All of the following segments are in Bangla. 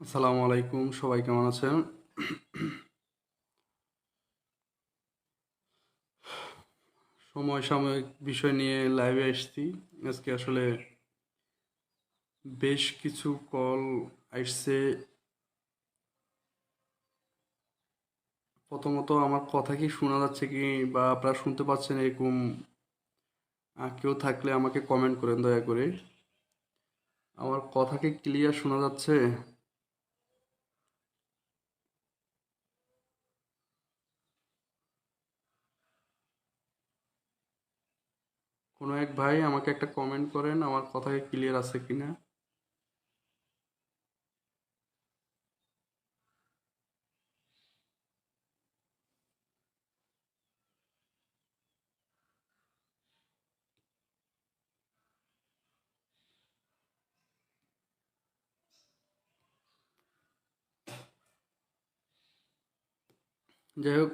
আসসালামু আলাইকুম, সবাই কেমন আছেন? সময় সাময়িক বিষয় নিয়ে লাইভে এসেছি। আজকে আসলে বেশ কিছু কল আসছে। প্রথমত আমার কথা কি শোনা যাচ্ছে কি বা আপনারা শুনতে পাচ্ছেন এরকম কেউ থাকলে আমাকে কমেন্ট করেন দয়া করে। আমার কথা কি ক্লিয়ার শোনা যাচ্ছে? কোনো এক ভাই আমাকে একটা কমেন্ট করেন, আমার কথা ক্লিয়ার আছে কিনা? যাই হোক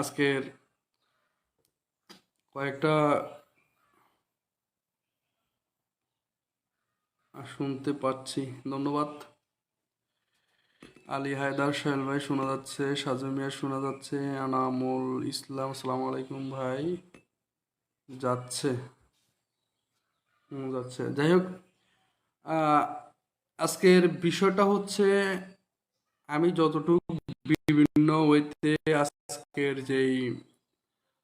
আজকের কয়েকটা শুনতে পাচ্ছি। ধন্যবাদ। আলী হায়দার সোহেল ভাই শোনা যাচ্ছে, সাজু মিয়া শোনা যাচ্ছে আনামুল ইসলাম, আসসালামু আলাইকুম ভাই। যাচ্ছে। যাচ্ছে। যাই হোক আজকের বিষয়টা হচ্ছে, আমি যতটুকু বিভিন্ন ওয়েতে আজকের যেই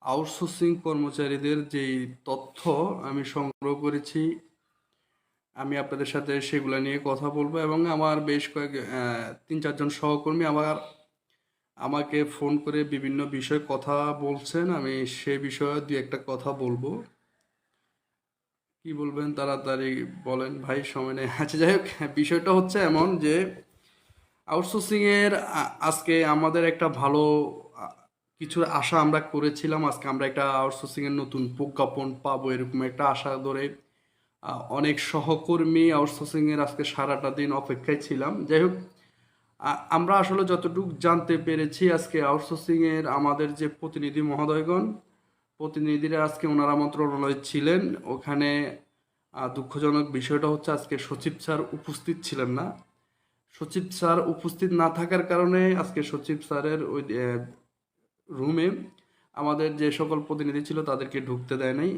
আউটসোর্সিং কর্মচারীদের যেই তথ্য আমি সংগ্রহ করেছি আমি আপনাদের সাথে সেগুলো নিয়ে কথা বলব এবং আমার বেশ কয়েক তিন চারজন সহকর্মী আমার আমাকে ফোন করে বিভিন্ন বিষয়ে কথা বলছেন। আমি সে বিষয়ে দু একটা কথা বলব। কি বলবেন? তাড়াতাড়ি বলেন ভাই সময় নেই। আচ্ছা যাই হোক বিষয়টা হচ্ছে এমন যে আউটসোর্সিং এর আজকে আমাদের একটা ভালো আ, কিছুর আশা আমরা করেছিলাম। আজকে আমরা একটা আউটসোর্সিংয়ের নতুন প্রজ্ঞাপন পাবো এরকম একটা আশা ধরে অনেক সহকর্মী আউটসোর্সিং এর আজকে সারাটা দিন অপেক্ষায় ছিলাম। যাই হোক আমরা আসলে যতটুকু জানতে পেরেছি আজকে আউটসোর্সিং এর আমাদের যে প্রতিনিধি মহোদয়গণ, প্রতিনিধিরা আজকে ওনারা মন্ত্রণালয়ে ছিলেন। ওখানে দুঃখজনক বিষয়টা হচ্ছে আজকে সচিব স্যার উপস্থিত ছিলেন না। সচিব স্যার উপস্থিত না থাকার কারণে আজকে সচিব স্যারের ওই রুমে আমাদের যে সকল প্রতিনিধি ছিল তাদেরকে ঢুকতে দেয় নাই।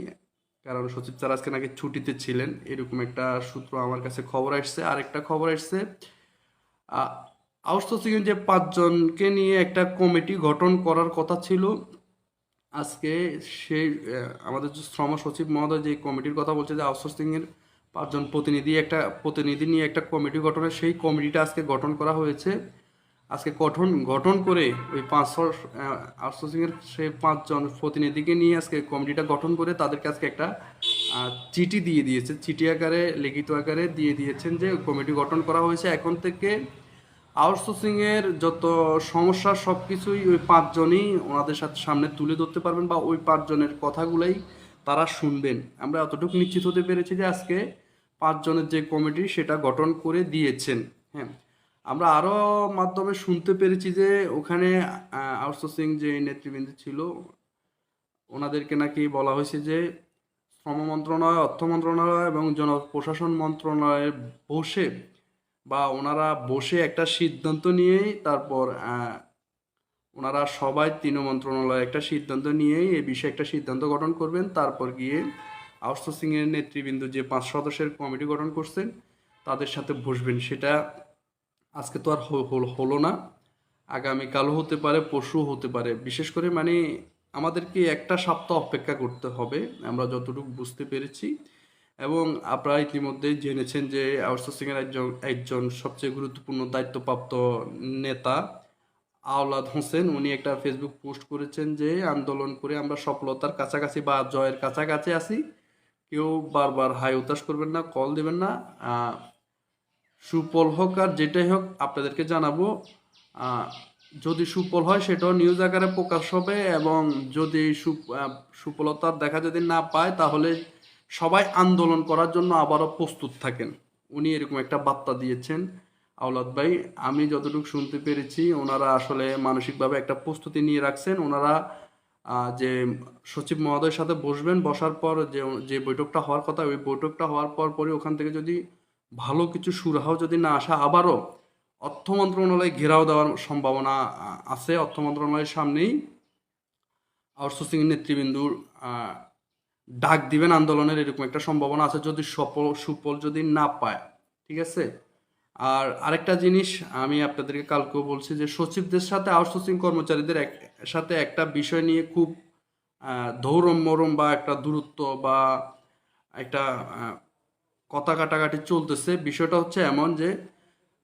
কারণ সচিব স্যার আজকে নাকি ছুটিতে ছিলেন, এরকম একটা সূত্র আমার কাছে খবর আসছে। আরেকটা খবর আসছে আউটসোর্সিং যে পাঁচজনকে নিয়ে একটা কমিটি গঠন করার কথা ছিল, আজকে সেই আমাদের যে শ্রম সচিব মহোদয় যে কমিটির কথা বলছে যে আউটসোর্সিং এর পাঁচজন প্রতিনিধি, একটা প্রতিনিধি নিয়ে একটা কমিটি গঠনের, সেই কমিটিটা আজকে গঠন করা হয়েছে। আজকে গঠন গঠন করে ওই পাঁচশো আউটসোর্সিং এর সেই পাঁচজন প্রতিনিধিকে নিয়ে আজকে কমিটিটা গঠন করে তাদেরকে আজকে একটা চিঠি দিয়ে দিয়েছে। চিঠি আকারে, লিখিত আকারে দিয়ে দিয়েছেন যে কমিটি গঠন করা হয়েছে। এখন থেকে আউটসোর্সিং এর যত সমস্যা সব কিছুই ওই পাঁচজনই ওনাদের সাথে সামনে তুলে ধরতে পারবেন বা ওই পাঁচজনের কথাগুলাই তারা শুনবেন। আমরা এতটুকু নিশ্চিত হতে পেরেছি যে আজকে পাঁচজনের যে কমিটি সেটা গঠন করে দিয়েছেন। হ্যাঁ। আমরা আরও মাধ্যমে শুনতে পেরেছি যে ওখানে আউটসোর্সিং যে নেতৃবৃন্দ ছিল, ওনাদেরকে নাকি বলা হয়েছে যে শ্রম মন্ত্রণালয়, অর্থ মন্ত্রণালয় এবং জনপ্রশাসন মন্ত্রণালয়ে বসে বা ওনারা বসে একটা সিদ্ধান্ত নিয়েই তারপর ওনারা সবাই তিন মন্ত্রণালয় একটা সিদ্ধান্ত নিয়েই এ বিষয়ে একটা সিদ্ধান্ত গঠন করবেন। তারপর গিয়ে আউটসোর্সিং এর নেতৃবৃন্দ যে পাঁচ সদস্যের কমিটি গঠন করছেন, তাদের সাথে বসবেন। সেটা আজকে তো আর হল- না। আগামীকালও হতে পারে পরশু হতে পারে। বিশেষ করে মানে আমাদেরকে একটা সপ্তাহ অপেক্ষা করতে হবে, আমরা যতটুকু বুঝতে পেরেছি। এবং আপনারা ইতিমধ্যেই জেনেছেন যে আউটসোর্সিং এর একজন একজন সবচেয়ে গুরুত্বপূর্ণ দায়িত্বপ্রাপ্ত নেতা আওলাদ হোসেন, উনি একটা ফেসবুক পোস্ট করেছেন যে আন্দোলন করে আমরা সফলতার কাছাকাছি বা জয়ের কাছাকাছি আছি। কেউ বারবার হাই উতাস করবেন না, কল দেবেন না। সুফল হোক আর যেটাই হোক আপনাদেরকে জানাব যদি সুফল হয় সেটাও নিউজ আকারে প্রকাশ হবে এবং যদি সু- আহ, সুফলতার দেখা যদি না পায় তাহলে সবাই আন্দোলন করার জন্য আবারও প্রস্তুত থাকেন। উনি এরকম একটা বার্তা দিয়েছেন। আওলাদ ভাই আমি যতটুকু শুনতে পেরেছি ওনারা আসলে মানসিকভাবে একটা প্রস্তুতি নিয়ে রাখছেন। ওনারা যে সচিব মহোদয়ের সাথে বসবেন বসার পর যে যে বৈঠকটা হওয়ার কথা ওই বৈঠকটা হওয়ার পর পরে ওখান থেকে যদি ভালো কিছু সুরাহাও যদি না আসা, আবারও অর্থ মন্ত্রণালয় ঘেরাও দেওয়ার সম্ভাবনা আছে। অর্থ মন্ত্রণালয়ের সামনেই আউটসোর্সিং নেতৃবৃন্দুর ডাক দিবেন আন্দোলনের এরকম একটা সম্ভাবনা আছে যদি সফল, সুফল যদি না পায়, ঠিক আছে? আর আরেকটা জিনিস আমি আপনাদেরকে কালকেও বলছি যে সচিবদের সাথে আউটসোর্সিং কর্মচারীদের এক, সাথে একটা বিষয় নিয়ে খুব ধৌরম মরম বা একটা দূরত্ব বা একটা কথা কাটাকাটি চলতেছে। বিষয়টা হচ্ছে এমন যে,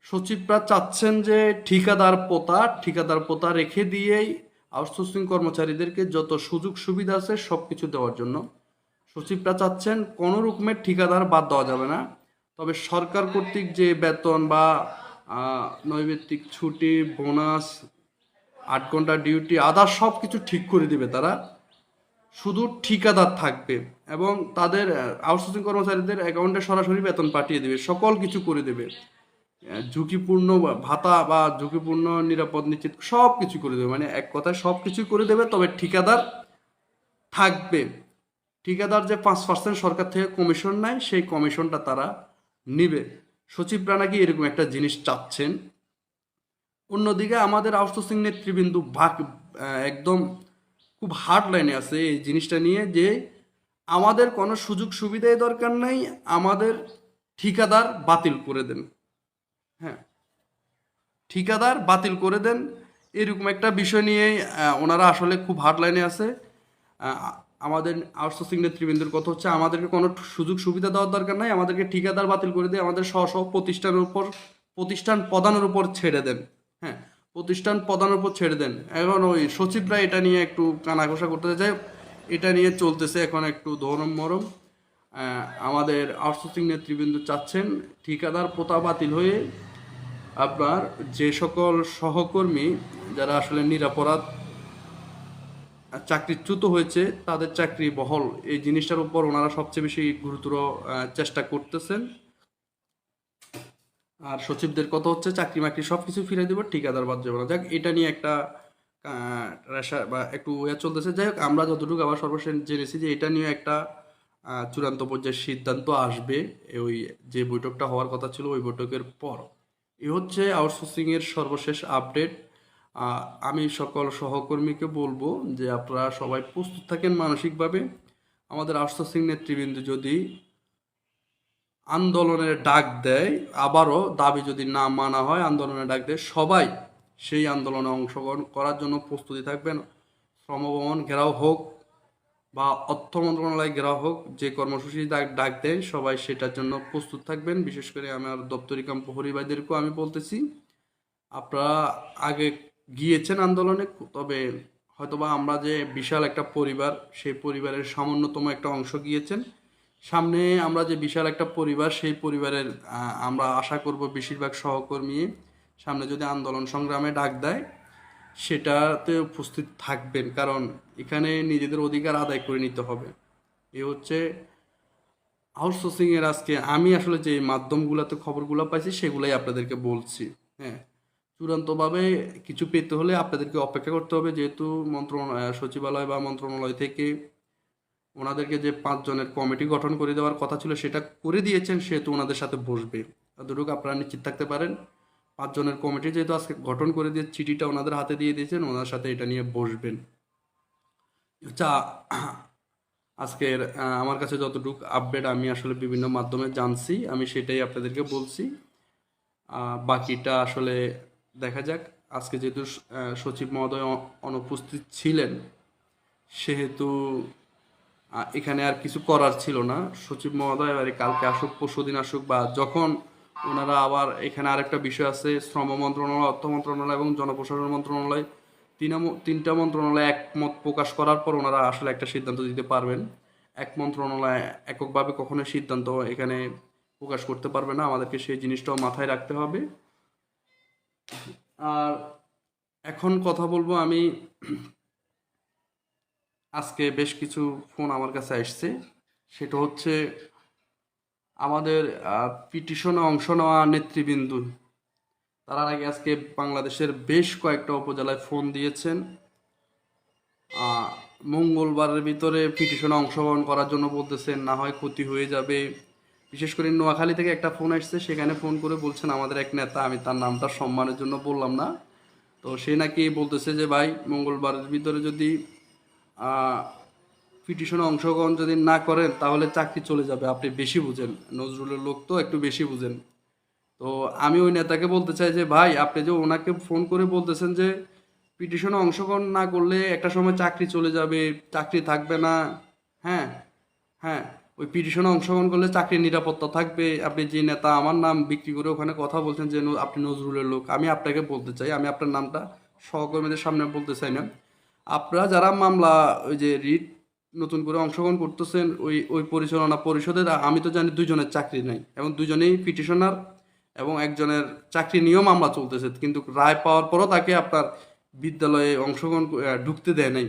সচিবরা চাচ্ছেন যে ঠিকাদার পোতা ঠিকাদার পোতা রেখে দিয়েই আউটসোর্সিং কর্মচারীদেরকে যত সুযোগ সুবিধা আছে সব কিছু দেওয়ার জন্য। সচিবরা চাচ্ছেন কোনো রকমের ঠিকাদার বাদ দেওয়া যাবে না। তবে সরকার কর্তৃক যে বেতন বা নৈমিত্তিক ছুটি, বোনাস, আট ঘণ্টা ডিউটি, আদার সব কিছু ঠিক করে দিবে তারা। শুধু ঠিকাদার থাকবে এবং তাদের আউটসোর্সিং কর্মচারীদের অ্যাকাউন্টে সরাসরি বেতন পাঠিয়ে দেবে, সকল কিছু করে দেবে। ঝুঁকিপূর্ণ ভাতা বা ঝুঁকিপূর্ণ, নিরাপদ, নিশ্চিত সব কিছু করে দেবে। মানে এক কথায় সব কিছু করে দেবে, তবে ঠিকাদার থাকবে। ঠিকাদার যে পাঁচ পার্সেন্ট সরকার থেকে কমিশন নেয়, সেই কমিশনটা তারা নিবে। সচিবরা নাকি এরকম একটা জিনিস চাচ্ছেন? অন্যদিকে আমাদের আউটসোর্সিং নেতৃবৃন্দ ভাগ একদম খুব হার্ড লাইনে আছে এই জিনিসটা নিয়ে যে আমাদের কোনো সুযোগ সুবিধাই দরকার নেই আমাদের ঠিকাদার বাতিল করে দেন। হ্যাঁ ঠিকাদার বাতিল করে দেন। এরকম একটা বিষয় আহ, ওনারা আসলে খুব হার্ড লাইনে আছে। আমাদের আউটসোর্সিং নেতৃবৃন্দের কথা হচ্ছে আমাদেরকে কোনো সুযোগ সুবিধা দেওয়ার দরকার নাই। আমাদেরকে ঠিকাদার বাতিল করে দিয়ে আমাদের স্ব স্ব প্রতিষ্ঠানের উপর প্রতিষ্ঠান প্রধানের উপর ছেড়ে দেন। হ্যাঁ প্রতিষ্ঠান প্রধানের উপর ছেড়ে দেন। এখন ওই সচিবরা এটা নিয়ে একটু কানাঘোষা করতে যায় এটা নিয়ে চলতেছে এখন একটু ধরম মরম। আমাদের আউটসোর্সিং নেতৃবৃন্দ চাচ্ছেন ঠিকাদার পোতা বাতিল হয়ে আপনার যে সকল সহকর্মী যারা আসলে নিরাপরাধ, চাকরিচ্যুত হয়েছে, তাদের চাকরি বহল। এই জিনিসটার উপর ওনারা সবচেয়ে বেশি গুরুতর চেষ্টা করতেছেন। আর সচিবদের কথা হচ্ছে চাকরি মাকরি সব কিছু ফিরে দেবো, ঠিকাদার বাদ যাবে না। যাক, এটা নিয়ে একটা রেশা বা একটু ইয়ে চলতেছে। যাই হোক, আমরা যতটুকু আবার সর্বশেষ জেনেছি যে এটা নিয়ে একটা চূড়ান্ত পর্যায়ের সিদ্ধান্ত আসবে ওই যে বৈঠকটা হওয়ার কথা ছিল ওই বৈঠকের পর। এ হচ্ছে আউটসোর্সিংয়ের সর্বশেষ আপডেট আমি সকল সহকর্মীকে বলব যে আপনারা সবাই প্রস্তুত থাকেন মানসিকভাবে। আমাদের আউটসোর্সিং নেতৃবৃন্দ যদি আন্দোলনের ডাক দেয়, আবারও দাবি যদি না মানা হয়, আন্দোলনের ডাক দেয়, সবাই সেই আন্দোলনে অংশগ্রহণ করার জন্য প্রস্তুতি থাকবেন। শ্রমভবন ঘেরাও হোক বা অর্থ মন্ত্রণালয় ঘেরাও হোক, যে কর্মসূচি ডাক ডাক দেয়, সবাই সেটার জন্য প্রস্তুত থাকবেন। বিশেষ করে আমার দপ্তরি কাম প্রহরী ভাইদেরকেও আমি বলতেছি, আপনারা আগে গিয়েছেন আন্দোলনে, তবে হয়তোবা আমরা যে বিশাল একটা পরিবার, সেই পরিবারের সামান্যতম একটা অংশ গিয়েছেন। সামনে আমরা যে বিশাল একটা পরিবার, সেই পরিবারের আমরা আশা করব বেশিরভাগ সহকর্মী সামনে যদি আন্দোলন সংগ্রামে ডাক দেয়, সেটাতে উপস্থিত থাকবেন। কারণ এখানে নিজেদের অধিকার আদায় করে নিতে হবে। এ হচ্ছে আউটসোর্সিং এর আজকে আমি আসলে যে মাধ্যমগুলোতে খবরগুলো পাইছি, সেগুলাই আপনাদেরকে বলছি। হ্যাঁ চূড়ান্তভাবে কিছু পেতে হলে আপনাদেরকে অপেক্ষা করতে হবে। যেহেতু মন্ত্রণালয় সচিবালয় বা মন্ত্রণালয় থেকে ওনাদেরকে যে পাঁচজনের কমিটি গঠন করে দেওয়ার কথা ছিল, সেটা করে দিয়েছেন, সেহেতু ওনাদের সাথে বসবে। এতটুকু আপনারা নিশ্চিত থাকতে পারেন। পাঁচজনের কমিটি যেহেতু আজকে গঠন করে দিয়ে চিঠিটা ওনাদের হাতে দিয়ে দিয়েছেন, ওনার সাথে এটা নিয়ে বসবেন। আচ্ছা আজকের আমার কাছে যতটুকু আপডেট আমি আসলে বিভিন্ন মাধ্যমে জানছি, আমি সেটাই আপনাদেরকে বলছি। বাকিটা আসলে দেখা যাক। আজকে যেহেতু সচিব মহোদয় অনুপস্থিত ছিলেন, সেহেতু এখানে আর কিছু করার ছিল না। সচিব মহোদয় এবারে কালকে আসুক পরশুদিন আসুক বা যখন ওনারা আবার এখানে আরেকটা বিষয় আছে, শ্রম মন্ত্রণালয়, অর্থ মন্ত্রণালয় এবং জনপ্রশাসন মন্ত্রণালয়, তিন তিনটা মন্ত্রণালয় একমত প্রকাশ করার পর ওনারা আসলে একটা সিদ্ধান্ত দিতে পারবেন। এক মন্ত্রণালয় এককভাবে কখনো সিদ্ধান্ত এখানে প্রকাশ করতে পারবে না। আমাদেরকে সেই জিনিসটাও মাথায় রাখতে হবে। আর এখন কথা বলব আমি আজকে বেশ কিছু ফোন আমার কাছে আসছে। সেটা হচ্ছে আমাদের পিটিশনে অংশ নেওয়া নেতৃবৃন্দ। তারা আগে আজকে বাংলাদেশের বেশ কয়েকটা উপজেলায় ফোন দিয়েছেন। মঙ্গলবারের ভিতরে পিটিশনে অংশগ্রহণ করার জন্য বলতেছেন, না হয় ক্ষতি হয়ে যাবে। বিশেষ করে নোয়াখালী থেকে একটা ফোন আসছে, সেখানে ফোন করে বলছেন, আমাদের এক নেতা, আমি তার নামটা সম্মানের জন্য বললাম না। তো সে নাকি বলতেছে যে, ভাই, মঙ্গলবারের ভিতরে যদি পিটিশনে অংশগ্রহণ যদি না করেন, তাহলে চাকরি চলে যাবে। আপনি বেশি বুঝেন। নজরুলের লোক তো একটু বেশি বুঝেন। তো আমি ওই নেতাকে বলতে চাই যে, ভাই, আপনি যে ওনাকে ফোন করে বলতেছেন যে, পিটিশনে অংশগ্রহণ না করলে একটা সময় চাকরি চলে যাবে, চাকরি থাকবে না। হ্যাঁ হ্যাঁ ওই পিটিশনে অংশগ্রহণ করলে চাকরির নিরাপত্তা থাকবে। আপনি যে নেতা, আমার নাম বিক্রি করে ওখানে কথা বলছেন যে, আপনি নজরুলের লোক। আমি আপনাকে বলতে চাই, আমি আপনার নামটা সহকর্মীদের সামনে বলতে চাই না। আপনারা যারা মামলা, ওই যে রিট নতুন করে অংশগ্রহণ করতেছেন, ওই ওই পরিচালনা পরিষদের, আমি তো জানি দুজনের চাকরি নাই এবং দুজনেই পিটিশনার এবং একজনের চাকরি নিয়েও মামলা চলতেছে, কিন্তু রায় পাওয়ার পরও তাকে আপনার বিদ্যালয়ে অংশগ্রহণ ঢুকতে দেয় নাই।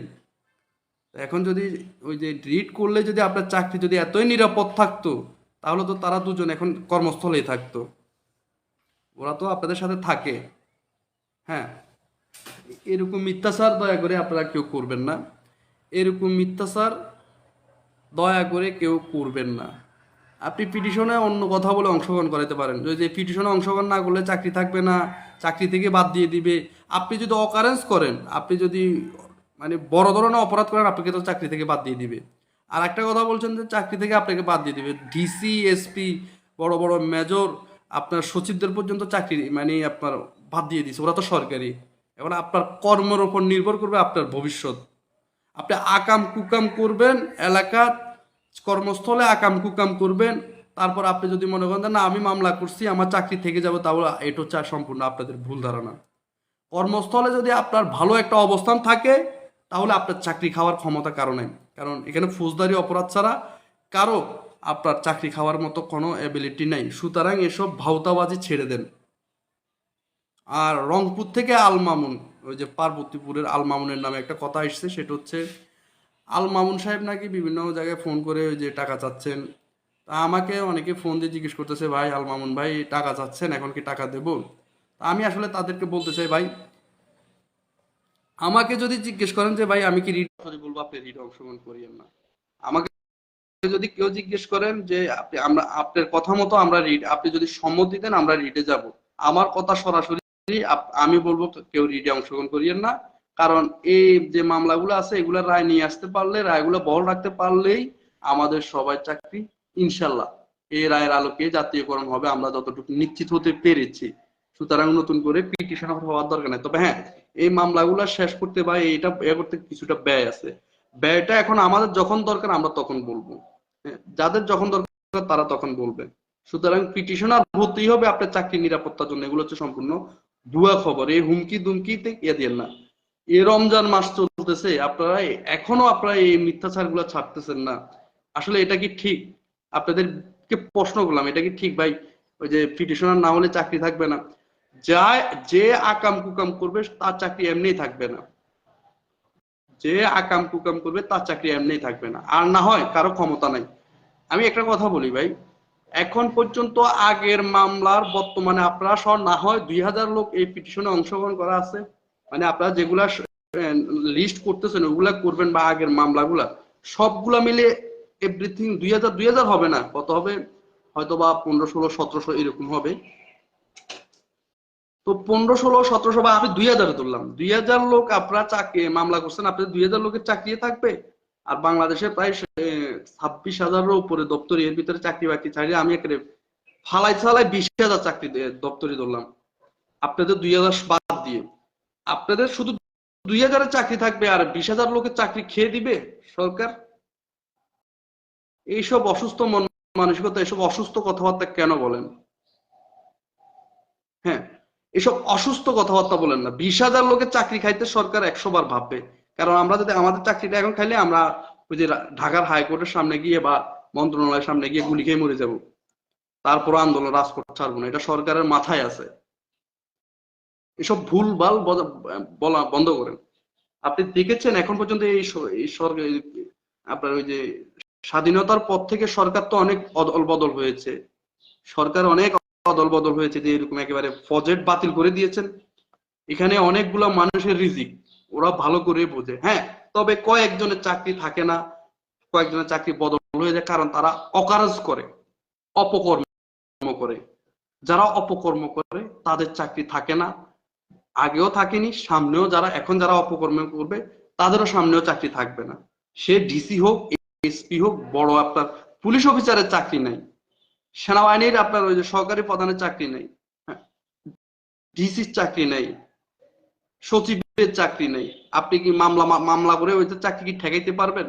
এখন যদি ওই যে রিড করলে যদি আপনার চাকরি যদি এতই নিরাপদ থাকতো, তাহলে তো তারা দুজন এখন কর্মস্থলেই থাকতো। ওরা তো আপনাদের সাথে থাকে। হ্যাঁ? এরকম মিথ্যাচার দয়া করে আপনারা কেউ করবেন না। এরকম মিথ্যাচার দয়া করে কেউ করবেন না। আপনি পিটিশনে অন্য কথা বলে অংশগ্রহণ করাতে পারেন। যদি পিটিশনে অংশগ্রহণ না করলে চাকরি থাকবে না, চাকরি থেকে বাদ দিয়ে দিবে। আপনি যদি অকারেন্স করেন, আপনি যদি মানে বড় ধরনের অপরাধ করেন, আপনাকে তো চাকরি থেকে বাদ দিয়ে দিবে। আর একটা কথা বলছেন যে চাকরি থেকে আপনাকে বাদ দিয়ে দিবে। ডিসি এসপি বড় বড় মেজর আপনার সচিবদের পর্যন্ত চাকরি মানে আপনার বাদ দিয়ে দিছে। ওরা তো সরকারি। এখন আপনার কর্মের উপর নির্ভর করবে আপনার ভবিষ্যৎ। আপনি আকাম কুকাম করবেন এলাকার কর্মস্থলে আকাম কুকাম করবেন, তারপর আপনি যদি মনে করেন না, আমি মামলা করছি, আমার চাকরি থেকে যাব, তাহলে এটা হচ্ছে সম্পূর্ণ আপনাদের ভুল ধারণা। কর্মস্থলে যদি আপনার ভালো একটা অবস্থান থাকে, তাহলে আপনার চাকরি খাওয়ার ক্ষমতা কারও নেই। কারণ এখানে ফৌজদারি অপরাধ ছাড়া কারও আপনার চাকরি খাওয়ার মতো কোনো অ্যাবিলিটি নাই। সুতরাং এসব ভাওতাবাজি ছেড়ে দেন। আর রংপুর থেকে আলমামুন, ওই যে পার্বতীপুরের আলমামুনের নামে একটা কথা এসছে, সেটা হচ্ছে আল মামুন সাহেব নাকি বিভিন্ন জায়গায় ফোন করে ওই যে টাকা চাচ্ছেন। তা আমাকে অনেকে ফোন দিয়ে জিজ্ঞেস করতেছে, ভাই আল মামুন ভাই, টাকা চাচ্ছেন, এখন কি টাকা দেব? তা আমি আসলে তাদেরকে বলতে চাই, ভাই, আমাকে যদি জিজ্ঞেস করেন যে, ভাই, আমি কি রিড সরি বলব, আপনি রিড অংশগ্রহণ করিয়েন না। আমাকে যদি কেউ জিজ্ঞেস করেন যে, আপনি, আমরা, আপনার কথা মতো আমরা রিড আপনি যদি সম্মতি দেন, আমরা রিডে যাব। আমার কথা সরাসরি আমি বলব কেউ রিডে অংশগ্রহণ করিয়েন না। কারণ এই যে মামলাগুলো আছে এগুলোর রায় নিয়ে আসতে পারলে রায়গুলো বল রাখতে পারলেই আমাদের সবাই চাকরি ইনশাল্লাহ। এই রায়ের আলোকে জাতীয়করণ হবে আমরা যতটুকু নিশ্চিত হতে পেরেছি। সুতরাং নতুন করে পিটিশন হওয়ার দরকার নেই। তবে হ্যাঁ এই মামলাগুলো শেষ করতে বা এটা এ করতে কিছুটা ব্যয় আছে। ব্যয়টা এখন আমাদের যখন দরকার আমরা তখন বলব। হ্যাঁ, যাদের যখন দরকার তারা তখন বলবে। সুতরাং পিটিশনার হতেই হবে আপনার চাকরির নিরাপত্তার জন্য। এগুলো হচ্ছে সম্পূর্ণ ভুয়া খবর, এই হুমকি দুমকিতে ইয়ে দিয়ে না। এই রমজান মাস চলতেছে, আপনারা এখনও আপনারা এই মিথ্যাচারগুলা ছাড়তেছেন না। আসলে এটা কি ঠিক? আপনাদেরকে প্রশ্ন করলাম, এটা কি ঠিক ভাই? ওই যে পিটিশনার না হলে চাকরি থাকবে না। যা যে আকাম কুকাম করবে, তার চাকরি এমনিই থাকবে না। যে আকাম কুকাম করবে, তার চাকরি এমনিই থাকবে না। আর না হয় কারও ক্ষমতা নাই। আমি একটা কথা বলি ভাই এখন পর্যন্ত আগের মামলার বর্তমানে আপনারা সহ না হয় দুই হাজার লোক এই পিটিশনে অংশগ্রহণ করা আছে। মানে আপনারা যেগুলা লিস্ট করতেছেন, ওগুলা করবেন বা আগের মামলাগুলা, সবগুলা মিলে এভরিথিং দুই হাজার দুই হাজার হবে না। কত হবে? হয়তো বা পনেরো, ষোলো, সতেরোশো এরকম হবে। তো পনেরো, ষোলো, সতেরোশো বা আমি দুই হাজারে ধরলাম দুই হাজার লোক আপনারা চাকরি মামলা করছেন, আপনাদের দুই হাজার লোকের চাকরি থাকবে? আর বাংলাদেশে প্রায় ছাব্বিশ হাজারের উপরে দপ্তরি, এর ভিতরে চাকরি বাকরি চাকরি আমি একেবারে ফালাই ফালাই বিশ হাজার চাকরি দপ্তরি ধরলাম। আপনাদের দুই হাজার বাদ দিয়ে। আপনাদের শুধু দুই হাজারের চাকরি থাকবে আর বিশ হাজার লোকের চাকরি খেয়ে দিবে সরকার? এইসব অসুস্থ মন মানসিকতা এসব অসুস্থ কথাবার্তা কেন বলেন? হ্যাঁ এসব অসুস্থ কথাবার্তা বলেন না। বিশ হাজার লোকের চাকরি খাইতে সরকার একশো বার ভাববে। কারণ আমরা যদি আমাদের চাকরিটা এখন খাইলে আমরা ওই যে ঢাকার হাইকোর্টের সামনে গিয়ে বা মন্ত্রণালয়ের সামনে গিয়ে গুলি খেয়ে মরে যাব। তারপর আন্দোলন, রাজপথ ছাড়বো না। এটা সরকারের মাথায় আছে। এসব ভুল ভালো বলা বন্ধ করেন। আপনি দেখেছেন এখন পর্যন্ত এই সরকার আপনার ওই যে স্বাধীনতার পর থেকে সরকার তো অনেক অদল বদল হয়েছে। সরকার অনেক অদল বদল হয়েছে যে এরকম একেবারে প্রজেক্ট বাতিল করে দিয়েছেন। এখানে অনেকগুলা মানুষের রিজিক। ওরা ভালো করে বোঝে। হ্যাঁ তবে কয়েকজনের চাকরি থাকে না, কয়েকজনের চাকরি বদল হয়ে যায় কারণ তারা অকারজ করে, অপকর্ম করে। যারা অপকর্ম করে, তাদের চাকরি থাকে না। আগেও থাকেনি, সামনেও যারা, এখন যারা অপকর্ম করবে, তাদেরও সামনেও চাকরি থাকবে না। সে ডিসি হোক এসপি হোক, বড় আপনার পুলিশ অফিসারের চাকরি নাই। সেনাবাহিনীর আপনার ওই যে সরকারি প্রধানের চাকরি নেই। ডিসির চাকরি নেই। সচিবের চাকরি নেই। আপনি কি মামলা মামলা করে ওই চাকরি কি ঠেকাইতে পারবেন?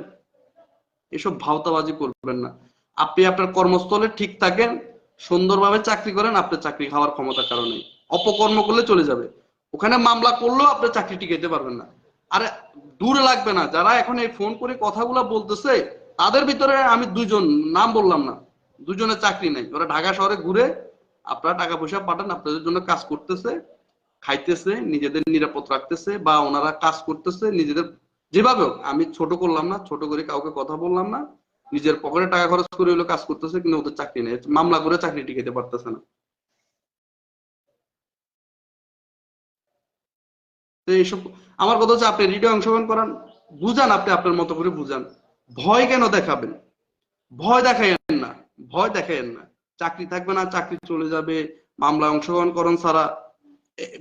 এসব ভাওতাবাজি করবেন না। আপনি আপনার কর্মস্থলে ঠিক থাকেন, সুন্দরভাবে চাকরি করেন, আপনার চাকরি খাওয়ার ক্ষমতা কারণে অপকর্ম করলে চলে যাবে। ওখানে মামলা করলেও আপনার চাকরি টিকাইতে পারবেন না। আরে, দূরে লাগবে না। যারা এখন এই ফোন করে কথাগুলা বলতেছে, তাদের ভিতরে আমি দুজন, নাম বললাম না। দুজনের চাকরি নাই। ওরা ঢাকা শহরে ঘুরে আপনারা টাকা পয়সা পাঠান, আপনাদের জন্য কাজ করতেছে। খাইতেছে, নিজেদের নিরাপদ রাখতেছে বা ওনারা কাজ করতেছে নিজেদের, যেভাবে আমি ছোট করলাম না, ছোট করে কাউকে কথা বললাম না, নিজের পকেটে টাকা খরচ করে হলো কাজ করতেছে, কিন্তু ওদের চাকরি নেই। মামলা করে চাকরি টিকাতে পারতেছে না। এইসব, আমার কথা হচ্ছে আপনি রিডিও অংশগ্রহণ করান, বুঝান আপনি আপনার মতো করে বুঝান। ভয় কেন দেখাবেন? ভয় দেখাইয়েন না, ভয় দেখাইয়েন না। চাকরি থাকবে না, চাকরি চলে যাবে, মামলায় অংশগ্রহণ করেন ছাড়া।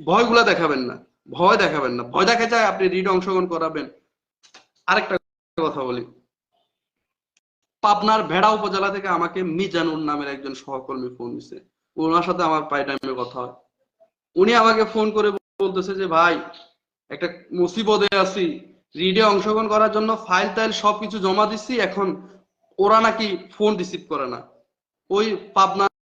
ভয়গুলা দেখাবেন না। ভয় দেখাবেন না। ভয় দেখা যায় আপনি রিড অংশগ্রহণ করাবেন। আরেকটা কথা বলি। পাবনার ভেড়া উপজেলা থেকে আমাকে মিজানুর নামের একজন সহকর্মী ফোন দিছে। ওনার সাথে আমার প্রায় টাইমে কথা হয়। উনি আমাকে ফোন করে বলতেছে যে, ভাই, একটা মুসিবতে আছি। রিডে অংশগ্রহণ করার জন্য ফাইল টাইল সবকিছু জমা দিচ্ছি এখন ওরা নাকি ফোন রিসিভ করে না। ওই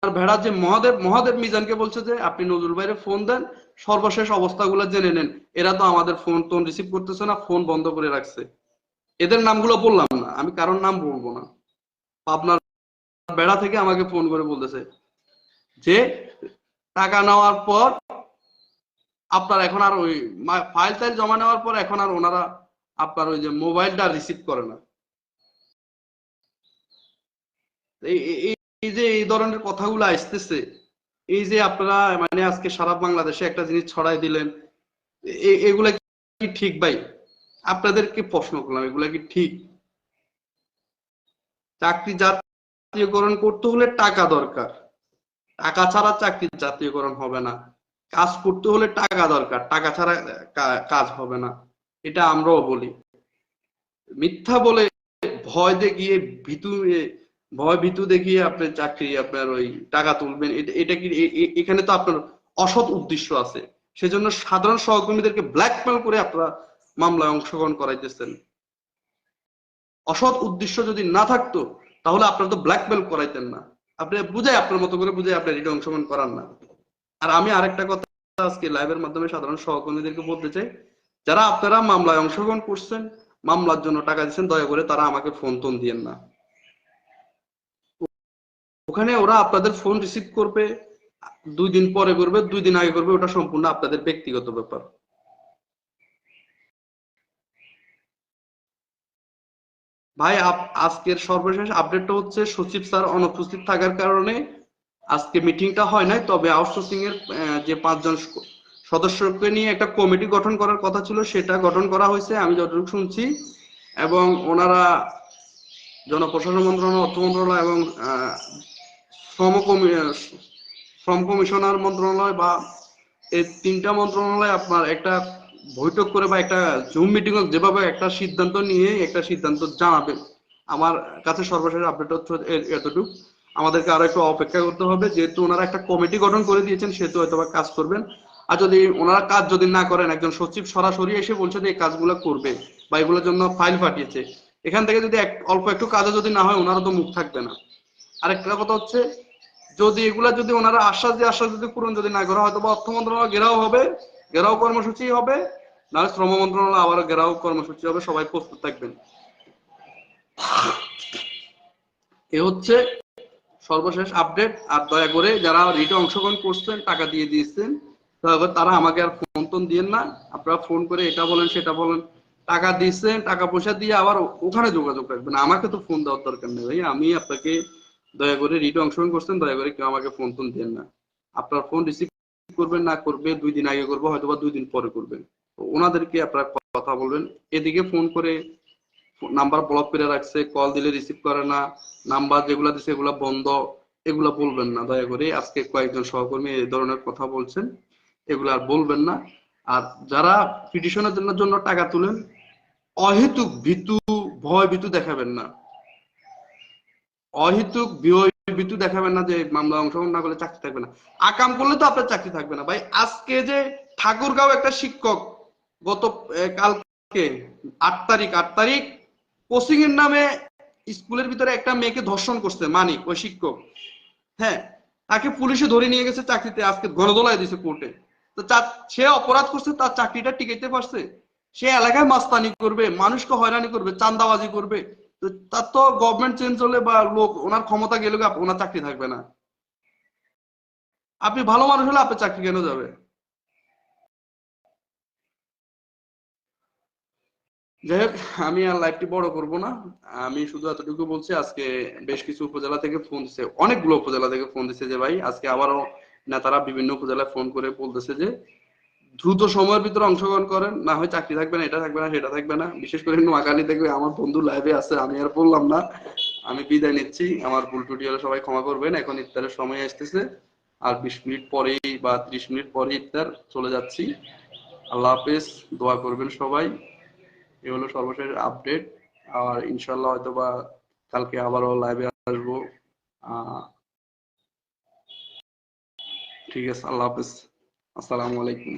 পাবনার ভেড়া যে মহাদেব মহাদেব মিজানকে বলছে যে, আপনি নজরুল ফোন দেন, সর্বশেষ অবস্থাগুলো জেনে নেন। এরা তো আমাদের ফোন টোন রিসিভ করতেছে না, ফোন বন্ধ করে রাখছে। এদের নামগুলো বললাম না, আমি কারোর নাম বলব না। পাবনার বেড়া থেকে আমাকে ফোন করে বলতেছে যে, টাকা নেওয়ার পর আপনার এখন আর ওই ফাইল টাইল জমা নেওয়ার পর এখন আর ওনারা আপনার ওই যে মোবাইলটা রিসিভ করে না। এই যে এই ধরনের কথাগুলো আসতেছে, এই যে আপনারা মানে আজকে সারা বাংলাদেশে একটা জিনিস ছড়াই দিলেন এগুলা কি ঠিক ভাই? আপনাদেরকে প্রশ্ন করলাম, এগুলা কি ঠিক? চাকরি জাতীয়করণ করতে হলে টাকা দরকার, টাকা ছাড়া চাকরি জাতীয়করণ হবে না। কাজ করতে হলে টাকা দরকার, টাকা ছাড়া কাজ হবে না, এটা আমরাও বলি। মিথ্যা বলে ভয় দেখিয়ে ভীতু ভয় ভীতু দেখিয়ে আপনি চাকরি, আপনার ওই টাকা তুলবেন। এটা কি এখানে তো আপনার অসৎ উদ্দেশ্য আছে। সেজন্য সাধারণ সহকর্মীদেরকে ব্ল্যাকমেল করে আপনারা মামলায় অংশগ্রহণ করাইতেছেন। অসৎ উদ্দেশ্য যদি না থাকতো, তাহলে আপনারা তো ব্ল্যাকমেল করাইতেন না। আপনি বুঝাই, আপনার মতো করে বুঝাই আপনি এটা অংশগ্রহণ করান না। আর আমি আরেকটা কথা আজকে লাইভের মাধ্যমে সাধারণ সহকর্মীদেরকে বলতে চাই, যারা আপনারা মামলায় অংশগ্রহণ করছেন, মামলার জন্য টাকা দিচ্ছেন দয়া করে তারা আমাকে ফোন টোন দিয়েন না। ওখানে ওরা আপনাদের ফোন রিসিভ করবে, দুই দিন পরে করবে, দুই দিন আগে করবে, ওটা সম্পূর্ণ আপনাদের ব্যক্তিগত ব্যাপার। ভাই আজকের সর্বশেষ আপডেটটা হচ্ছে সচিব স্যার অনুপস্থিত থাকার কারণে আজকে মিটিংটা হয় নাই, তবে আউটসোর্সিং এর যে পাঁচজন সদস্যকে নিয়ে একটা কমিটি গঠন করার কথা ছিল, সেটা গঠন করা হয়েছে, আমি যতটুকু শুনছি। এবং ওনারা জনপ্রশাসন মন্ত্রণালয়, অর্থ মন্ত্রণালয় এবং শ্রম শ্রম কমিশনার মন্ত্রণালয় বা এই তিনটা মন্ত্রণালয় আপনার একটা বৈঠক করে বা একটা জুম মিটিং যেভাবে একটা সিদ্ধান্ত নিয়ে একটা সিদ্ধান্ত জানাবে। আমার কাছে সর্বশেষ আপডেট হচ্ছে এতটুকু। আমাদেরকে আরও একটু অপেক্ষা করতে হবে, যেহেতু ওনারা একটা কমিটি গঠন করে দিয়েছেন, সেহেতু হয়তো কাজ করবেন। আর যদি ওনারা কাজ যদি না করেন, একজন সচিব সরাসরি এসে বলছে যে এই কাজগুলো করবে বা এগুলোর জন্য ফাইল পাঠিয়েছে, এখান থেকে যদি অল্প একটু কাজও যদি না হয় ওনারা তো মুখ থাকবে না। আরেকটা কথা হচ্ছে, যদি এগুলা যদি ওনারা আশ্বাস দিয়ে আশ্বাস যদি পূরণ যদি না করা হয়তো বা অর্থ মন্ত্রণালয় ঘেরাও হবে, ঘেরাও কর্মসূচি হবে, নাহলে শ্রম মন্ত্রণালয় আবার ঘেরাও কর্মসূচি হবে, সবাই প্রস্তুত থাকবেন। এ হচ্ছে সর্বশেষ আপডেট আর দয়া করে যারা রিটে অংশগ্রহণ করছেন, টাকা দিয়ে দিয়েছেন তারা আমাকে আর ফোন টোন দিয়েন না। আপনারা ফোন করে এটা বলেন, সেটা বলেন। টাকা দিচ্ছেন টাকা পয়সা দিয়ে আবার ওখানে যোগাযোগ রাখবেন। আমাকে তো ফোন দেওয়ার দরকার নেই ভাই আমি আপনাকে দয়া করে রিটে অংশগ্রহণ করছেন, দয়া করে কেউ আমাকে ফোন টোন দেন না। আপনার ফোন রিসিভ করবেন, না করবে, দুই দিন আগে করব হয়তো বা দুই দিন পরে করবেন। তো ওনাদেরকে আপনারা কথা বলবেন। এদিকে ফোন করে নাম্বার ব্লক করে রাখছে কল দিলে রিসিভ করে না নাম্বার যেগুলো দিচ্ছে এগুলো বন্ধ, এগুলা বলবেন না। দয়া করে আজকে কয়েকজন সহকর্মী এই ধরনের কথা বলছেন, এগুলো আর বলবেন না। আর যারা পিটিশনের জন্য টাকা তুলেন, অহেতুক ভীতু, ভয় ভীতু দেখাবেন না। অহেতুক ভীতু দেখাবেন না যে মামলা অংশগ্রহণ না করলে চাকরি থাকবে না। আকাম করলে তো আপনার চাকরি থাকবে না। ভাই, আজকে যে ঠাকুরগাঁও একটা শিক্ষক গত কালকে আট তারিখ আট তারিখ কোচিং এর নামে স্কুলের ভিতরে একটা মেয়েকে ধর্ষণ করছে, মানিক, ওই শিক্ষক। হ্যাঁ তাকে পুলিশে ধরে নিয়ে গেছে চাকরিতে, আজকে গণদোলায় দিছে কোর্টে। তো সে অপরাধ করছে, তার চাকরিটা টিকাইতে পারছে। সে এলাকায় মাস্তানি করবে, মানুষকে হয়রানি করবে চান্দাবাজি করবে। তার তো গভর্নমেন্ট চেঞ্জ হলে বা লোক, ওনার ক্ষমতা গেলে ওনার চাকরি থাকবে না। আপনি ভালো মানুষ হলে আপনার চাকরি কেন যাবে? যাই হোক, আমি আর লাইভটি বড় করব না। আমি শুধু এতটুকু বলছি, আজকে বেশ কিছু উপজেলা থেকে ফোন দিছে, অনেকগুলো উপজেলা থেকে ফোন দিছে যে ভাই, আজকে আবারও নেতারা বিভিন্ন উপজেলায় ফোন করে বলতেছে যে দ্রুত সময়ের ভিতরে অংশগ্রহণ করেন। না হয় চাকরি থাকবে না, এটা থাকবে না, সেটা থাকবে না। বিশেষ করে নোয়াখালী থেকে আমার বন্ধু লাইভে আছে, আমি আর বললাম না। আমি বিদায় নিচ্ছি, আমার ভুল টুটি হলে সবাই ক্ষমা করবেন। এখন ইফতারের সময় আসতেছে, আর বিশ মিনিট পরেই বা ত্রিশ মিনিট পরে ইফতার চলে যাচ্ছি। আল্লাহ হাফেজ, দোয়া করবেন সবাই। এ হলো সর্বশেষ আপডেট আর ইনশাল্লাহ হয়তো বা কালকে আবারও লাইভে আসব। ঠিক আছে, আল্লাহ হাফেজ। আসসালামু আলাইকুম।